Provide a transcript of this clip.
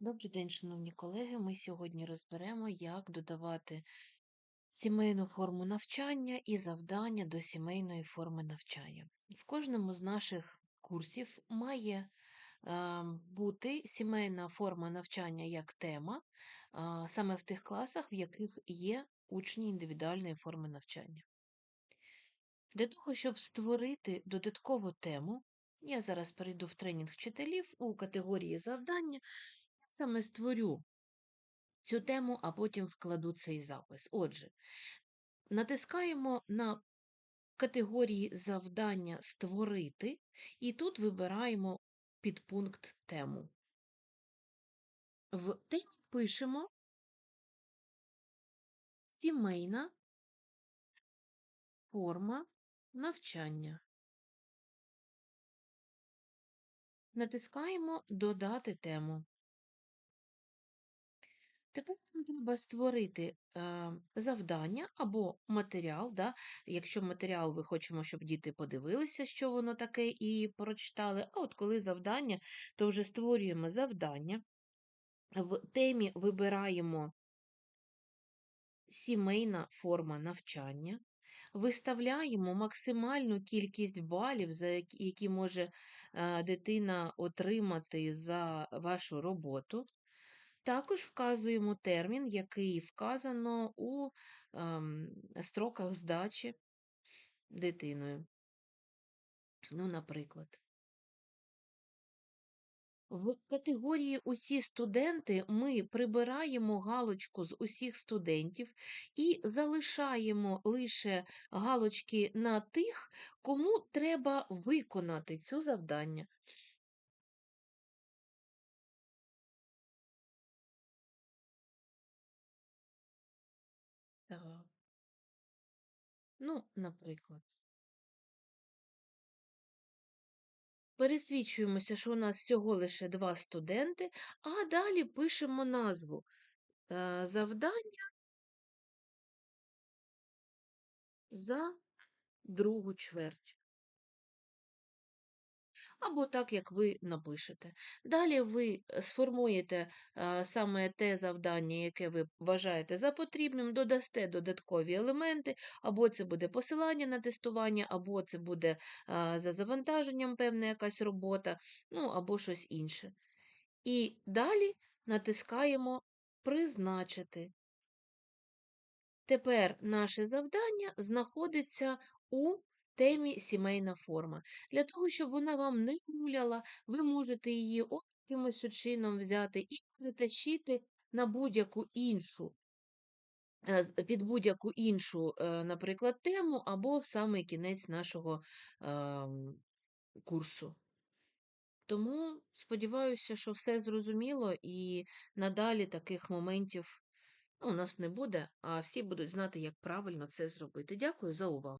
Добрий день, шановні колеги. Ми сьогодні розберемо, як додавати сімейну форму навчання і завдання до сімейної форми навчання. В кожному з наших курсів має е, бути сімейна форма навчання як тема, саме в тих класах, в яких є учні індивідуальної форми навчання. Для того, щоб створити додаткову тему, я зараз перейду в тренінг вчителів у категорії завдання саме створю цю тему, а потім вкладу цей запис. Отже, натискаємо на категорії завдання Створити, і тут вибираємо підпункт тему. В темі пишемо сімейна форма навчання. Натискаємо Додати тему. Тепер нам треба створити е, завдання або матеріал. Да? Якщо матеріал ви хочемо, щоб діти подивилися, що воно таке, і прочитали. А от коли завдання, то вже створюємо завдання. В темі вибираємо сімейна форма навчання, виставляємо максимальну кількість балів, за які, може е, дитина отримати за вашу роботу. Також вказуємо термін, який вказано у ем, строках здачі дитиною. Ну, наприклад. В категорії Усі студенти ми прибираємо галочку з усіх студентів і залишаємо лише галочки на тих, кому треба виконати цю завдання. Так. Ну, наприклад. Пересвідчуємося, що у нас всього лише два студенти, а далі пишемо назву е, завдання за другу чверть. Або так, як ви напишете. Далі ви е, сформуєте саме те завдання, яке ви вважаєте за потрібним, додасте додаткові елементи, або це буде посилання на тестування, або це буде за завантаженням певна якась робота, ну або щось інше. І далі натискаємо Призначити. Тепер наше завдання знаходиться у темі сімейна форма. Для того, щоб вона вам не гуляла, ви можете її якимось чином взяти і перетащити на будь-яку іншу, е, під будь-яку іншу, е, наприклад, тему або в самий кінець нашого ем, курсу. Тому сподіваюся, що все зрозуміло, і надалі таких моментів ну, у нас не буде, а всі будуть знати, як правильно це зробити. Дякую за увагу.